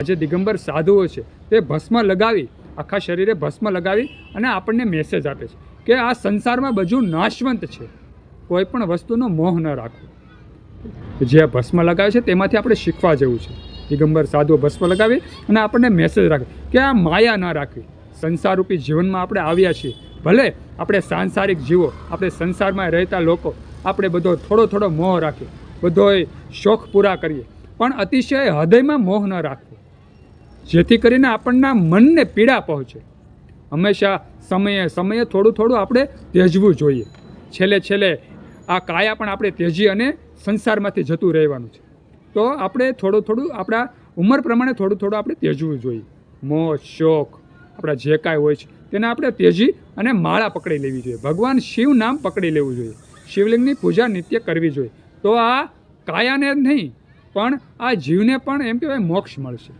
જે દિગંબર સાધુઓ છે, તે ભસ્મ લગાવી, આખા શરીરે ભસ્મ લગાવી અને આપણને મેસેજ આપે છે કે આ સંસારમાં બધું નાશવંત છે. કોઈ પણ વસ્તુનો મોહ ન રાખવો જે ભસ્મ લગાવે છે, તેમાંથી આપણે શીખવા જેવું છે. દિગંબર સાધુઓ ભસ્મ લગાવી અને આપણને મેસેજ રાખે કે આ માયા ન રાખવી. સંસારરૂપી જીવનમાં આપણે આવ્યા છીએ. ભલે આપણે સાંસારિક જીવો, આપણે સંસારમાં રહેતા લોકો, આપણે બધો થોડો થોડો મોહ રાખીએ. બધોય શોખ પૂરા કરીએ. પણ અતિશય હૃદયમાં મોહ ન રાખવો. જેથી કરીને આપણના મનને પીડા પહોંચે. હંમેશા સમયે સમયે થોડું થોડું આપણે ત્યજવું જોઈએ. છેલ્લે છેલ્લે આ કાયા પણ આપણે ત્યજી અને સંસારમાંથી જતું રહેવાનું છે. તો આપણે થોડું થોડું આપણા ઉંમર પ્રમાણે થોડું થોડું આપણે ત્યજવું જોઈએ. મોહ શોખ, આપણા જે કાંઈ હોય છે, તેને આપણે ત્યજી અને માળા પકડી લેવી જોઈએ. ભગવાન શિવ નામ પકડી લેવું જોઈએ. શિવલિંગની પૂજા નિત્ય કરવી જોઈએ. તો આ કાયાને જ નહીં, પણ આ જીવને પણ એમ કહેવાય મોક્ષ મળશે.